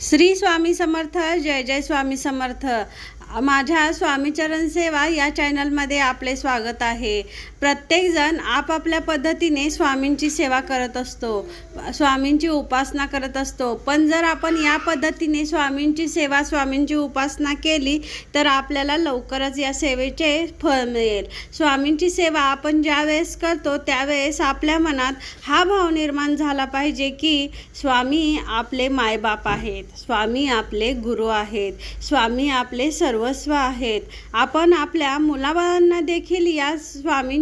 श्री स्वामी समर्थ जय जय स्वामी समर्थ. माझ्या स्वामीचरण सेवा या चॅनलमध्ये आपले स्वागत आहे. प्रत्येकजण आपापल्या पद्धतीने स्वामींची सेवा करत असतो स्वामींची उपासना करत असतो. पण जर आपण या पद्धतीने स्वामींची सेवा स्वामींची उपासना केली तर आपल्याला लवकरच या सेवेचे फळ मिळेल. स्वामींची सेवा आपण ज्या वेळेस करतो त्यावेळेस आपल्या मनात हा भाव निर्माण झाला पाहिजे की स्वामी आपले मायबाप आहेत स्वामी आपले गुरु आहेत स्वामी आपले सर्वस्व आहेत. आपण आपल्या मुलाबाळांना देखील या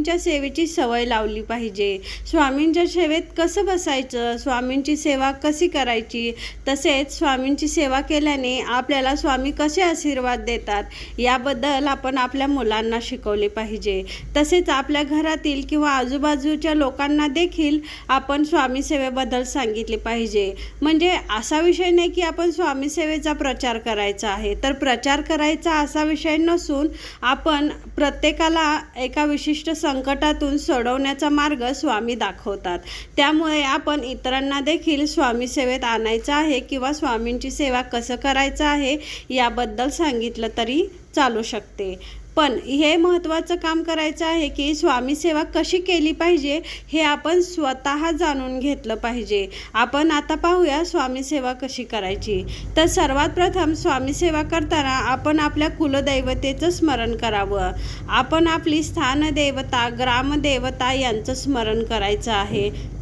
स्वामींच्या सेवेची सवय लावली पाहिजे. स्वामींच्या सेवेत कसं बसायचं? स्वामींची सेवा कशी करायची? तसेच स्वामींची सेवा केल्याने आपल्याला स्वामी कसे आशीर्वाद देतात? याबद्दल आपण आपल्या मुलांना शिकवले पाहिजे. तसेच आपल्या घरातील किंवा आजूबाजूच्या लोकांना देखील आपण स्वामी सेवेबद्दल सांगितले पाहिजे. म्हणजे असा विषय नाही की आपण स्वामी सेवेचा प्रचार करायचा आहे. तर प्रचार करायचा असा विषय नसून आपण प्रत्येकाला एका विशिष्ट संकटातून सोडवण्याचा मार्ग स्वामी दाखवतात. त्यामुळे आपण इतरांना देखील स्वामी सेवेत आणायचं आहे किंवा स्वामींची सेवा कसं करायचं आहे याबद्दल सांगितलं तरी चालू शकते. पण हे महत्त्वाचं काम करायचं आहे की स्वामी सेवा कशी केली पाहिजे हे आपण स्वतः जाणून घेतलं पाहिजे. आपण आता पाहूया स्वामी सेवा कशी करायची. तर सर्वात प्रथम स्वामी सेवा करताना आपण आपल्या कुलदैवतेचं स्मरण करावं. आपण आपली स्थानदेवता ग्रामदेवता यांचं स्मरण करायचं आहे.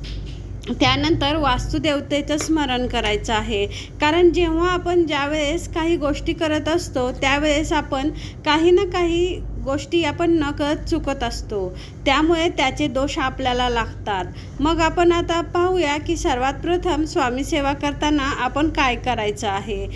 त्यानंतर वास्तुदेवतेचं स्मरण करायचं आहे. कारण जेव्हा आपण ज्यावेळेस काही गोष्टी करत असतो त्यावेळेस आपण काही ना काही गोष्टी आपण न कळत चुकत असतो. त्यामुळे त्याचे दोष आपल्याला लागतात. मग आपण आता पाहूया की सर्वात प्रथम स्वामी सेवा करताना आपण काय करायचं आहे?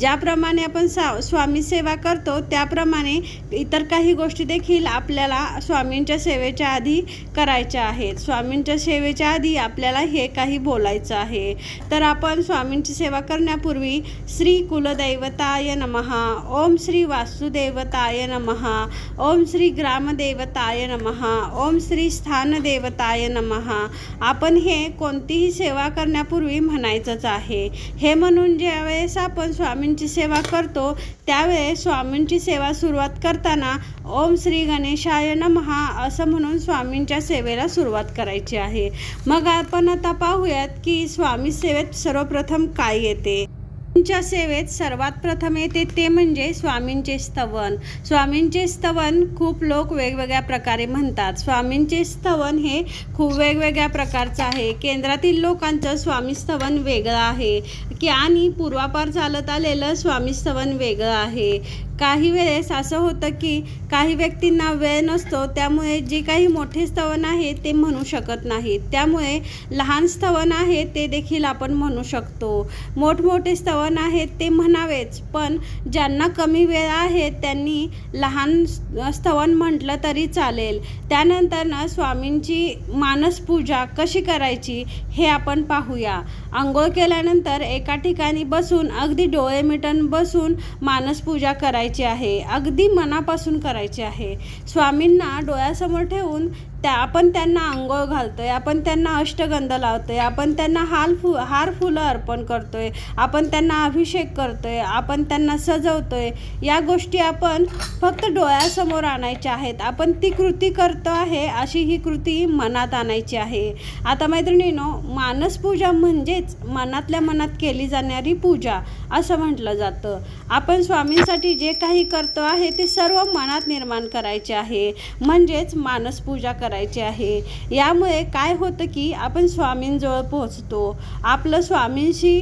ज्याप्रमाणे आपण सा स्वामी सेवा करतो त्याप्रमाणे इतर काही गोष्टी देखील आपल्याला स्वामींच्या सेवेच्या आधी करायच्या आहेत. स्वामींच्या सेवेच्या आधी आपल्याला हे काही बोलायचं आहे. तर आपण स्वामींची सेवा करण्यापूर्वी श्री कुलदैवताय नमहा ओम श्री वासुदेवताय नमहा ओम श्री ग्रामदेवताय नमहा ओम श्री स्थानदेवताय नमहा आपण हे कोणतीही सेवा करण्यापूर्वी म्हणायचंच आहे. हे म्हणून ज्यावेळेस आपण स्वामी स्वामींची सेवा करतो त्यावेळेस स्वामींची सेवा सुरुवात करताना ओम श्री गणेशाय नमहा असं म्हणून स्वामींच्या सेवेला सुरुवात करायची आहे. मग आपण आता पाहूयात की स्वामी सेवेत सर्वप्रथम काय येते? स्वामींच्या सेवेत सर्वात प्रथम येते ते म्हणजे स्वामींचे स्तवन. स्वामींचे स्तवन खूप लोक वेगवेगळ्या प्रकारे म्हणतात. स्वामींचे स्तवन हे खूप वेगवेगळ्या प्रकारचं आहे. केंद्रातील लोकांचं स्वामी स्तवन वेगळं आहे. की आणि पूर्वापार चालत आलेलं स्वामी स्तवन वेगळं आहे. काही वेळेस असं होतं की काही व्यक्तींना वेळ नसतो त्यामुळे जे काही मोठे स्तवन आहे ते म्हणू शकत नाही त्यामुळे लहान स्तवन आहे ते देखील आपण म्हणू शकतो. मोठमोठे स्तवन आहेत ते म्हणावेच पण ज्यांना कमी वेळ आहे त्यांनी लहान स्तवन म्हटलं तरी चालेल. त्यानंतर ना स्वामींची मानसपूजा कशी करायची हे आपण पाहूया. आंघोळ केल्यानंतर एका ठिकाणी बसून अगदी डोळे मिटून बसून मानसपूजा करायची. आहे अगदी मनापासून करायची आहे. स्वामींना डोळ्यासमोर ठेवून त्या आपण त्यांना आंघोळ आहे आपण त्यांना अष्टगंध लावतो आहे आपण त्यांना हाल फु हार फुलं अर्पण करतो आहे आपण त्यांना अभिषेक करतो आहे आपण त्यांना सजवतो आहे या गोष्टी आपण फक्त डोळ्यासमोर आणायच्या आहेत. आपण ती कृती करतो आहे अशी ही कृती मनात आणायची आहे. आता मैत्रिणीनो मानसपूजा म्हणजेच मनातल्या मनात केली जाणारी पूजा असं म्हटलं जातं. आपण स्वामींसाठी जे काही करतो आहे ते सर्व मनात निर्माण करायचे आहे. म्हणजेच मानसपूजा कर करायची आहे. यामुळे काय होतं की आपण स्वामींजवळ पोहोचतो. आपलं स्वामींशी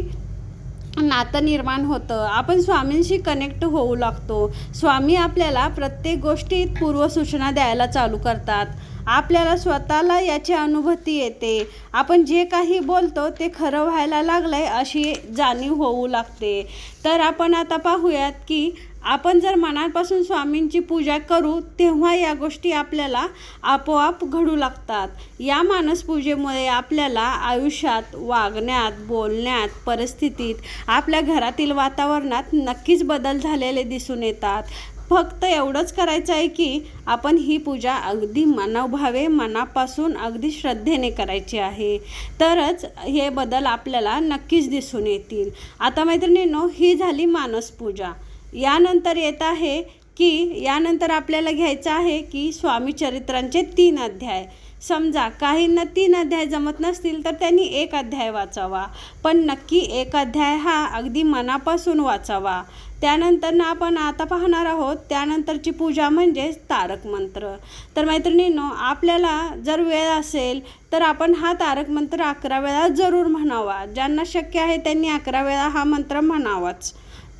नातं निर्माण होतं. आपण स्वामींशी कनेक्ट होऊ लागतो. स्वामी आपल्याला प्रत्येक गोष्टीत पूर्वसूचना द्यायला चालू करतात. आपल्याला स्वतःला याची अनुभूती येते. आपण जे काही बोलतो ते खरं व्हायला लागलं आहे अशी जाणीव होऊ लागते. तर आपण आता पाहूयात की आपण जर मनापासून स्वामींची पूजा करू तेव्हा या गोष्टी आपल्याला आपोआप घडू लागतात. या मानसपूजेमुळे आपल्याला आयुष्यात वागण्यात बोलण्यात परिस्थितीत आपल्या घरातील वातावरणात नक्कीच बदल झालेले दिसून येतात. फक्त एवढंच करायचं आहे की आपण ही पूजा अगदी मनोभावे मनापासून अगदी श्रद्धेने करायची आहे. तरच हे बदल आपल्याला नक्कीच दिसून येतील. आता मैत्रिणींनो ही झाली मानस पूजा यानंतर येत आहे की यानंतर आपल्याला घ्यायचं आहे की स्वामी चरित्रांचे तीन अध्याय. समजा काहींना तीन अध्याय जमत नसतील तर त्यांनी एक अध्याय वाचावा. पण नक्की एक अध्याय हा अगदी मनापासून वाचावा. त्यानंतर ना आपण आता पाहणार आहोत त्यानंतरची पूजा म्हणजे तारक मंत्र. तर मैत्रिणींनो आपल्याला जर वेळ असेल तर आपण हा तारक मंत्र अकरा वेळा जरूर म्हणावा. ज्यांना शक्य आहे त्यांनी अकरा वेळा हा मंत्र म्हणावाच.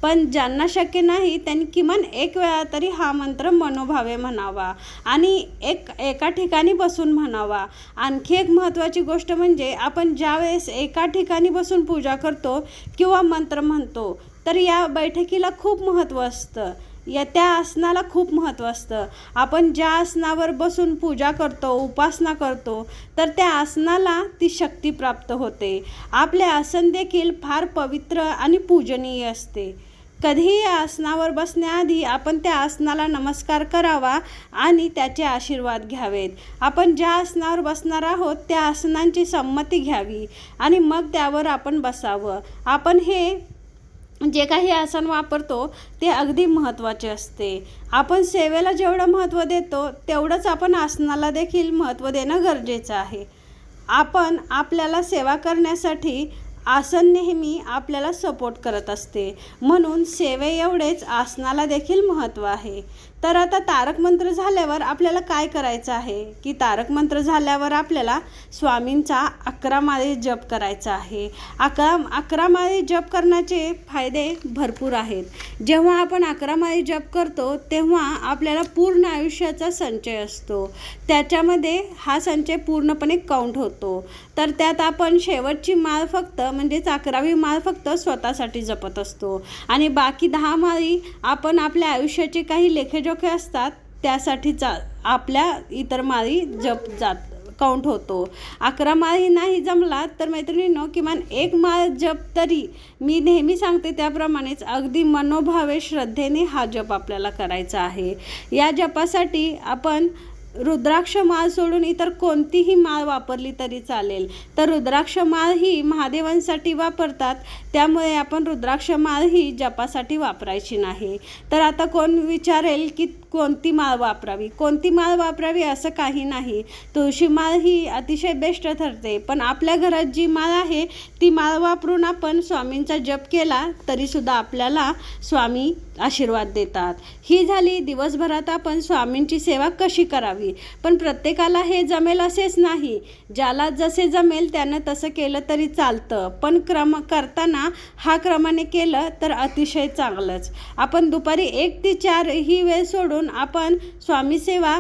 पण ज्यांना शक्य नाही त्यांनी किमान एक वेळा तरी हा मंत्र मनोभावे म्हणावा आणि एक एका ठिकाणी बसून म्हणावा. आणखी एक महत्त्वाची गोष्ट म्हणजे आपण ज्यावेळेस एका ठिकाणी बसून पूजा करतो किंवा मंत्र म्हणतो तर या बैठकीला खूप महत्त्व असतं. या त्या आसनाला खूप महत्त्व असतं. आपण ज्या आसनावर बसून पूजा करतो उपासना करतो तर त्या आसनाला ती शक्ती प्राप्त होते. आपले आसन देखील फार पवित्र आणि पूजनीय असते. कधीही आसनावर बसण्याआधी आपण त्या आसनाला नमस्कार करावा आणि त्याचे आशीर्वाद घ्यावेत. आपण ज्या आसनावर बसणार आहोत त्या आसनांची संमती घ्यावी आणि मग त्यावर आपण बसावं. आपण हे जे काही आसन वापरतो ते अगदी महत्त्वाचे असते. आपण सेवेला जेवढं महत्त्व देतो तेवढंच आपण आसनाला देखील महत्त्व देणं गरजेचं आहे. आपण आपल्याला सेवा करण्यासाठी आसन नेहमी आपल्याला सपोर्ट करत असते. म्हणून सेवे एवढेच आसनाला देखील महत्त्व आहे. तर आता तारक मंत्र झाल्यावर आपल्याला काय करायचं आहे? की तारक मंत्र झाल्यावर आपल्याला स्वामींचा अकरा माळी जप करायचा आहे. अकरा अकरा माळी जप करण्याचे फायदे भरपूर आहेत. जेव्हा आपण अकरा माळे जप करतो तेव्हा आपल्याला पूर्ण आयुष्याचा संचय असतो. त्याच्यामध्ये हा संचय पूर्णपणे काउंट होतो. तर त्यात आपण शेवटची माळ फक्त म्हणजेच अकरावी माळ फक्त स्वतःसाठी जपत असतो. आणि बाकी दहा माळी आपण आपल्या आयुष्याचे काही जोखे असतात त्यासाठीचा आपल्या इतर माळी जप जात काउंट होतो. अकरा माळही नाही जमला तर मैत्रिणींनो किमान एक माळ जप तरी. मी नेहमी सांगते त्याप्रमाणेच अगदी मनोभावे श्रद्धेने हा जप आपल्याला करायचा आहे. या जपासाठी आपण रुद्राक्ष माळ सोडून इतर कोणतीही माळ वापरली तरी चालेल. तर रुद्राक्ष माळ ही महादेवांसाठी वापरतात त्यामुळे आपण रुद्राक्ष माळ ही जपासाठी वापरायची नाही. तर आता कोण विचारेल की कोणती माळ वापरावी? कोणती माळ वापरावी असं काही नाही. तुळशी माळ ही अतिशय बेस्ट ठरते. पण आपल्या घरात जी माळ आहे ती माळ वापरून आपण स्वामींचा जप केला तरीसुद्धा आपल्याला स्वामी आशीर्वाद देतात. ही झाली दिवसभरात आपण स्वामींची सेवा कशी करावी? पण प्रत्येकाला हे जमेल असेच नाही. ज्याला जसे जमेल त्यानं तसं केलं तरी चालतं. पण क्रम करताना हा क्रमाने केलं तर अतिशय चांगलंच. आपण दुपारी एक ते चार ही वेळ सोडून आपण स्वामी सेवा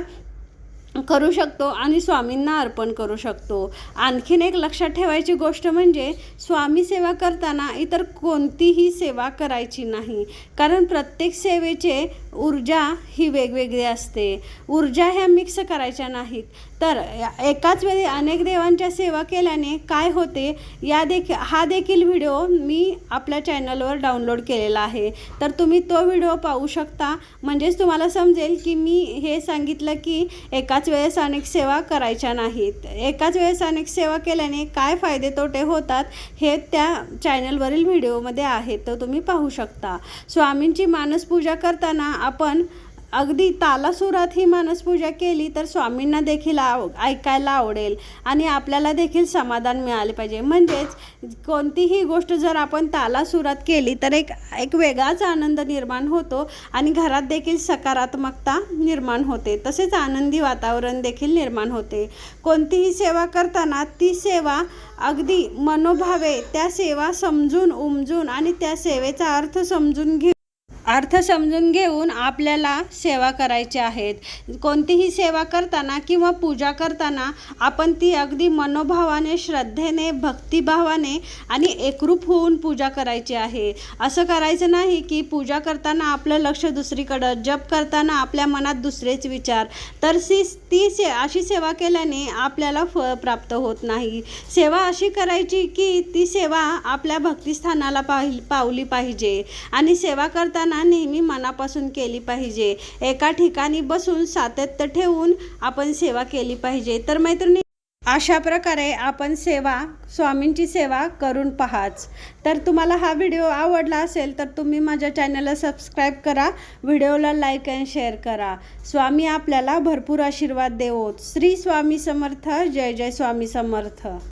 करू शकतो आणि स्वामींना अर्पण करू शकतो. आणखीन एक लक्षात ठेवायची गोष्ट म्हणजे स्वामी सेवा करताना इतर कोणतीही सेवा करायची नाही. कारण प्रत्येक सेवेचे ऊर्जा ही वेगवेगळी असते. ऊर्जा ह्या मिक्स करायच्या नाहीत. तर एकाच वेळी अनेक देवांच्या सेवा केल्याने काय होते या देखील हा देखील व्हिडिओ मी आपल्या चॅनलवर डाउनलोड केलेला आहे. तर तुम्ही तो व्हिडिओ पाहू शकता. म्हणजेच तुम्हाला समजेल की मी हे सांगितलं की एकाच एकाच वेळेस अनेक सेवा करायच्या नाहीत. एकाच वेळेस अनेक सेवा केल्याने काय फायदे तोटे होतात हे त्या चॅनलवरील व्हिडिओमध्ये आहे तर तुम्ही पाहू शकता. स्वामींची मानसपूजा करताना आपण अगदी तालासुरात ही मानसपूजा केली तर स्वामींना देखील आव ऐकायला आवडेल आणि आपल्याला देखील समाधान मिळाले पाहिजे. म्हणजेच कोणतीही गोष्ट जर आपण तालासुरात केली तर एक एक वेगळाच आनंद निर्माण होतो आणि घरात देखील सकारात्मकता निर्माण होते. तसेच आनंदी वातावरण देखील निर्माण होते. कोणतीही सेवा करताना ती सेवा अगदी मनोभावे त्या सेवा समजून उमजून आणि त्या सेवेचा अर्थ समजून घेऊन अर्थ समजून घेऊन आपल्याला सेवा करायची आहेत. कोणतीही सेवा करताना किंवा पूजा करताना आपण ती अगदी मनोभावाने श्रद्धेने भक्तिभावाने आणि एकरूप होऊन पूजा करायची आहे. असं करायचं नाही की पूजा करताना आपलं लक्ष दुसरीकडं जप करताना आपल्या मनात दुसरेच विचार. तर सी ती से अशी सेवा केल्याने आपल्याला फळ प्राप्त होत नाही. सेवा अशी करायची की ती सेवा आपल्या भक्तिस्थानाला पाहि पावली पाहिजे. आणि सेवा करताना प्रार्थना नेहमी मनापासून केली पाहिजे. एका ठिकाणी बसून सातत्य ठेवून आपण सेवा केली पाहिजे. तर मैत्रिणी अशा प्रकारे आपण सेवा स्वामींची सेवा करून पाहाच. तर तुम्हाला हा व्हिडिओ आवडला असेल तर तुम्ही माझ्या चॅनलला सबस्क्राईब करा व्हिडिओला लाईक अँड शेअर करा. स्वामी आपल्याला भरपूर आशीर्वाद देवोत श्री स्वामी समर्थ जय जय स्वामी समर्थ.